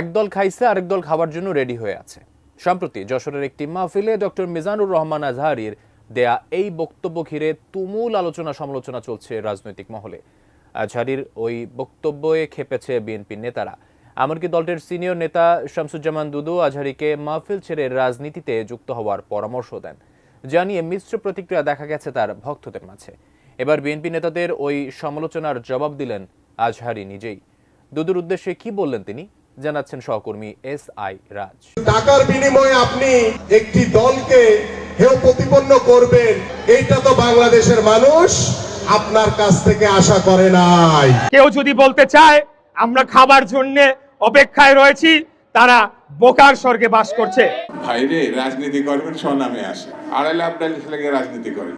একদল খাইছে, আরেক দল খাবার জন্য রেডি হয়ে আছে। সম্প্রতি যশোরের একটি মাহফিলে ডক্টর মিজানুর রহমান আজহারির দেয়া এই বক্তব্য ঘিরে তুমুল আলোচনা সমালোচনা চলছে রাজনৈতিক মহলে। আজহারির ওই বক্তব্যে খেপেছে বিএনপির নেতারা। এমনকি দলটির সিনিয়র নেতা শামসুজ্জামান দুদু আজহারিকে মাহফিল ছেড়ে রাজনীতিতে যুক্ত হওয়ার পরামর্শ দেন। জানিয়ে মিশ্র প্রতিক্রিয়া দেখা গেছে তার ভক্তদের মাঝে। এবার বিএনপি নেতাদের ওই সমালোচনার জবাব দিলেন আজহারি নিজেই। দুদুর উদ্দেশ্যে কি বললেন তিনি? জানাচ্ছেন সহকর্মী এস আই রাজ। টাকার বিনিময়ে আপনি একটি দলকে হেয় প্রতিপন্ন করবেন এইটা তো বাংলাদেশের মানুষ আপনার কাছ থেকে আশা করে নাই। কেউ যদি বলতে চায় আমরা খাবার জন্য অপেক্ষায় রয়েছি তারা বোকার স্বর্গে বাস করছে। ভাইরে রাজনীতি করবেন স্বনামে আসে। আড়াইলে আবডালি ছেলেকে রাজনীতি করেন।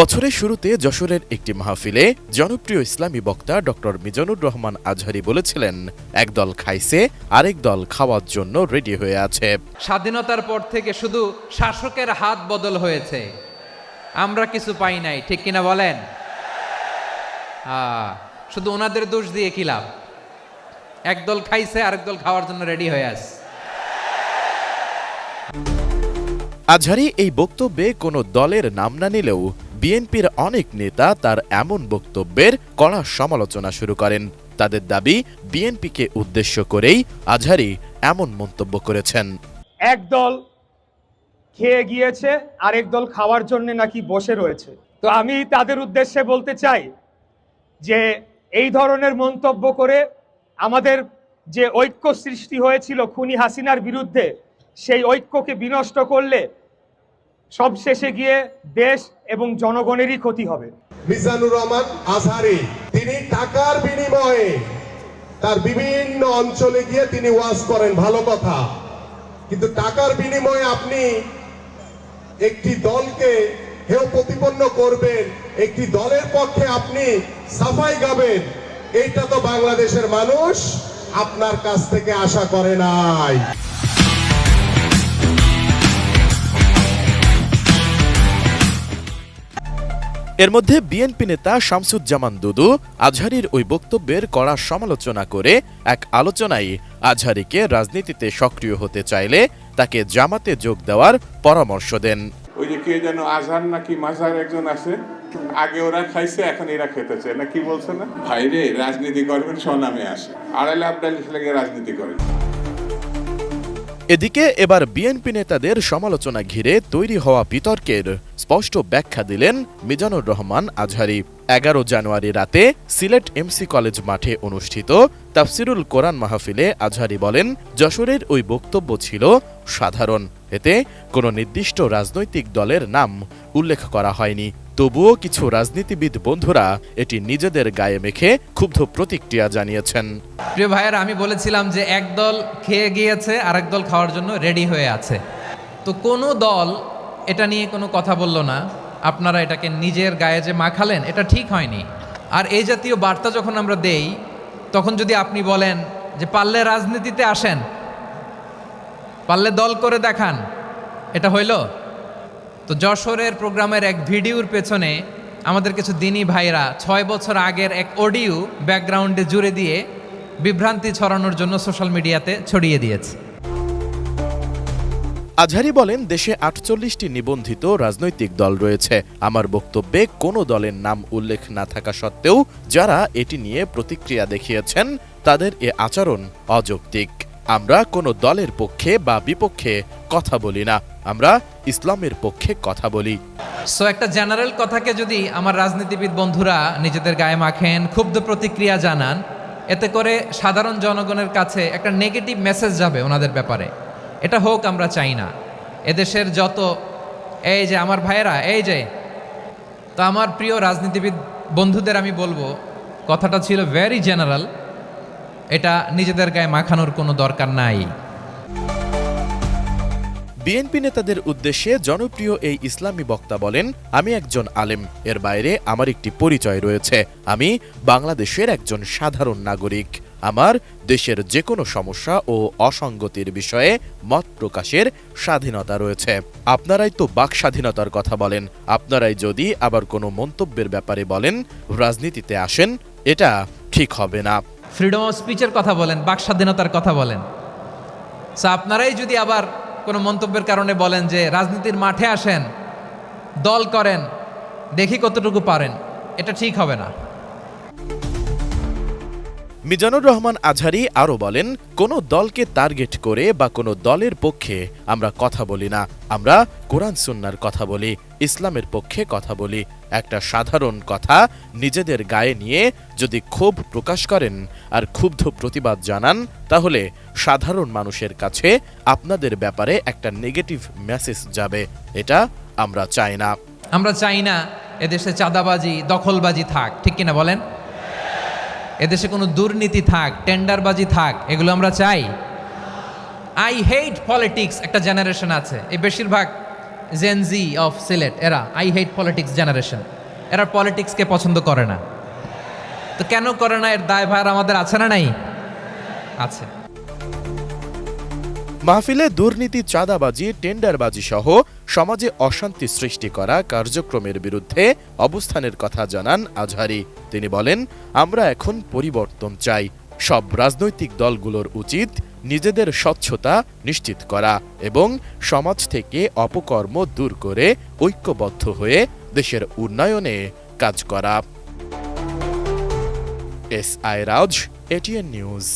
বছরের শুরুতে যশোরের একটি মাহফিলে জনপ্রিয় ইসলামী বক্তা ডক্টর মিজানুর রহমান আজহারি বলেছিলেন একদল খাইছে আরেক দল খাওয়ার জন্য রেডি হয়ে আছে। স্বাধীনতার পর থেকে শুধু শাসকের হাত বদল হয়েছে। আমরা কিছু পাই নাই ঠিক কিনা বলেন? শুধু ওনাদের দোষ দিয়ে কি লাভ? একদল খাইছে আরেক দল খাওয়ার জন্য রেডি হয়ে আছে। আজহারি এই বক্তব্যে কোনো দলের নাম না নিলেও বিএনপির অনেক নেতা তার এমন বক্তব্যের কড়া সমালোচনা শুরু করেন। তাদের দাবি, বিএনপিকে উদ্দেশ্য করেই আজহারি এমন মন্তব্য করেছেন। একদল খেয়ে গিয়েছে, আরেক দল খাওয়ার জন্য নাকি বসে রয়েছে। তো আমি তাদের উদ্দেশ্যে বলতে চাই যে, এই ধরনের মন্তব্য করে আমাদের যে ঐক্য সৃষ্টি হয়েছিল খুনি হাসিনার বিরুদ্ধে, সেই ঐক্যকে বিনষ্ট করলে সবশেষে গিয়ে দেশ এবং জনগণেরই ক্ষতি হবে। মিজানুর রহমান আজহারি, তিনি টাকার বিনিময়ে তার বিভিন্ন অঞ্চলে গিয়ে তিনি ওয়াজ করেন, ভালো কথা। কিন্তু টাকার বিনিময়ে আপনি একটি দলকে হেয় প্রতিপন্ন করবেন, একটি দলের পক্ষে আপনি সাফাই গাবেন, এইটা তো বাংলাদেশের মানুষ আপনার কাছ থেকে আশা করে নাই। এর মধ্যে বিএনপি নেতা শামসুজ্জামান দুদু আজহারির ওই বক্তব্যের কড়া সমালোচনা করে এক আলোচনায় আজহারিকে রাজনীতিতে সক্রিয় হতে চাইলে তাকে জামাতে যোগ দেওয়ার পরামর্শ দেন। ওই যে কে যেন আজহার নাকি মাঝার একজন আছে আগে ওরা খাইছে এখন এরা খেতেছে না কি বলছে না? ভাইরে রাজনীতি করবেন স্বনামে আসে। আড়াইলে আবডালি ছেলেকে রাজনীতি করেন। এদিকে এবার বিএনপি নেতাদের সমালোচনা ঘিরে তৈরি হওয়া বিতর্কের স্পষ্ট ব্যাখ্যা দিলেন মিজানুর রহমান আজহারি। এগারো জানুয়ারি রাতে সিলেট এমসি কলেজ মাঠে অনুষ্ঠিত তাফসিরুল কোরআন মাহফিলে আজহারি বলেন, যশোরের ওই বক্তব্য ছিল সাধারণ, এতে কোনো নির্দিষ্ট রাজনৈতিক দলের নাম উল্লেখ করা হয়নি। তবুও কিছু রাজনীতিবিদ বন্ধুরা এটি নিজেদের গায়ে মেখে ক্ষুব্ধ প্রতিক্রিয়া জানিয়েছেন। প্রিয় ভাইয়েরা, আমি বলেছিলাম যে একদল খেয়ে গিয়েছে, আরেক দল খাওয়ার জন্য রেডি হয়ে আছে। তো কোনো দল এটা নিয়ে কোনো কথা বলল না। আপনারা এটাকে নিজের গায়ে যে মাখালেন, এটা ঠিক হয়নি। আর এই জাতীয় বার্তা যখন আমরা দেই, তখন যদি আপনি বলেন যে পারলে রাজনীতিতে আসেন, পারলে দল করে দেখান, এটা হইল? তো যশোরের প্রোগ্রামের এক ভিডিওর পেছনে আমাদের কিছু দিনী ভাইরা ছয় বছর আগের এক অডিও ব্যাকগ্রাউন্ডে জুড়ে দিয়ে বিভ্রান্তি ছড়ানোর জন্য সোশ্যাল মিডিয়াতে ছড়িয়ে দিয়েছে। আজহারি বলেন, দেশে আটচল্লিশটি নিবন্ধিত রাজনৈতিক দল রয়েছে। আমার বক্তব্যে কোনো দলের নাম উল্লেখ না থাকা সত্ত্বেও যারা এটি নিয়ে প্রতিক্রিয়া দেখিয়েছেন, তাদের এ আচরণ অযৌক্তিক। আমরা কোনো দলের পক্ষে বা বিপক্ষে কথা বলি না, আমরা ইসলামের পক্ষে কথা বলি। সো একটা জেনারেল কথাকে যদি আমার রাজনীতিবিদ বন্ধুরা নিজেদের গায়ে মাখেন, ক্ষুব্ধ প্রতিক্রিয়া জানান, এতে করে সাধারণ জনগণের কাছে একটা নেগেটিভ মেসেজ যাবে ওনাদের ব্যাপারে। এটা হোক, আমরা চাই না। এদেশের যত, এই যে আমার ভাইয়েরা, এই যে, তো আমার প্রিয় রাজনীতিবিদ বন্ধুদের আমি বলব, কথাটা ছিল ভেরি জেনারেল এটা নিজেদের গায়ে মাখানোর কোনো দরকার নাই। বিএনপি নেতাদের উদ্দেশ্যে জনপ্রিয় এই ইসলামী বক্তা বলেন, আমি একজন আলেম, এর বাইরে আমার একটি পরিচয় রয়েছে। আমি বাংলাদেশের একজন সাধারণ নাগরিক। আমার দেশের যে কোনো সমস্যা ও অসঙ্গতির বিষয়ে মত প্রকাশের স্বাধীনতা রয়েছে। আপনারাই তো বাক স্বাধীনতার কথা বলেন। আপনারাই যদি আবার কোনো মন্তব্যের ব্যাপারে বলেন, রাজনীতিতে আসেন, এটা ঠিক হবে না। ফ্রিডম অফ স্পিচের কথা বলেন, বাক স্বাধীনতার কথা বলেন। আপনারাই যদি আবার কোনো মন্তব্যের কারণে বলেন যে রাজনীতির মাঠে আসেন, দল করেন, দেখি কতটুকু পারেন, এটা ঠিক হবে না। মিজানুর রহমান আজহারি আরও বলেন, কোনো দলকে টার্গেট করে বা কোনো দলের পক্ষে আমরা কথা বলি না। আমরা কোরআন সুন্নার কথা বলি, ইসলামের পক্ষে কথা বলি। একটা সাধারণ কথা নিজেদের গায়ে নিয়ে যদি ক্ষোভ প্রকাশ করেন আর ক্ষুব্ধ প্রতিবাদ জানান, তাহলে সাধারণ মানুষের কাছে আপনাদের ব্যাপারে একটা নেগেটিভ মেসেজ যাবে। এটা আমরা চাই না। আমরা চাই না এদেশে চাঁদাবাজি, দখলবাজি থাক। ঠিক কিনা বলেন? এদেশে কোনো দুর্নীতি থাক, টেন্ডারবাজি থাক, এগুলো আমরা চাই। আই হেট পলিটিক্স একটা জেনারেশন আছে। এই বেশিরভাগ জেনজি অফ সিলেট এরা আই হেট পলিটিক্স জেনারেশন এরা পলিটিক্সকে পছন্দ করে না। তো কেন করে না? এর দায়ভার আমাদের আছে না নাই? আছে। মাহফিলে দুর্নীতি, চাঁদাবাজি, টেন্ডারবাজি সহ সমাজে অশান্তি সৃষ্টি করা কার্যক্রমের বিরুদ্ধে অবস্থানের কথা জানান আজহারি। তিনি বলেন, আমরা এখন পরিবর্তন চাই। সব রাজনৈতিক দলগুলোর উচিত নিজেদের স্বচ্ছতা নিশ্চিত করা এবং সমাজ থেকে অপকর্ম দূর করে ঐক্যবদ্ধ হয়ে দেশের উন্নয়নে কাজ করা। S I Raj, ATN news.